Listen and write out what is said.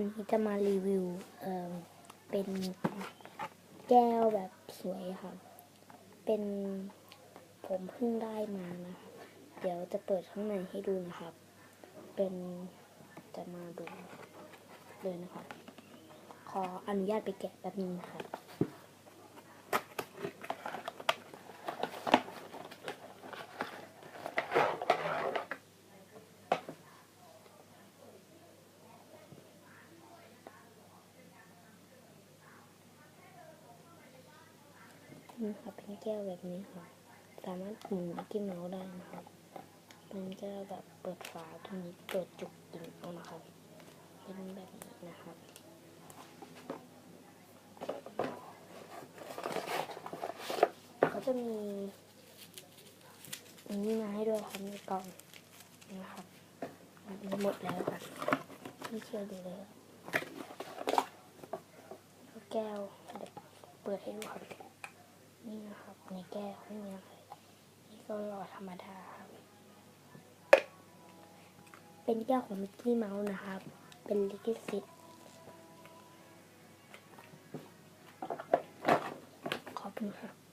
วันนี้จะมารีวิว เอ่อ เป็นแก้วแบบสวยค่ะ เป็นผมเพิ่งได้มานะครับ เดี๋ยวจะเปิดข้างในให้ดูนะครับ เป็นจะมาดูเลยนะครับขออนุญาตไปแกะแป๊บนึงนะครับ นี่ค่ะเป็นแก้วแบบนี้ค่ะ สามารถหมุนมิกกี้เมาส์ได้นะครับมันจะแบบเปิดฝาตรงนี้เปิดจุกยิงเอานะครับเป็นแบบนี้นะครับเขาจะมีอันนี้มาให้ด้วยครับในกล่องนะครับอันหมดแล้วค่ะไม่เชื่อดูเลยแล้วแก้วเดี๋ยวเปิดให้ดูครับ นี่นะครับในแก้วไม่มีอะไรนี่ก็หลอดธรรมดาครับ เป็นแก้วของมิกกี้เมาส์นะครับ เป็นลิขิสิทธิ์ขอบคุณครับ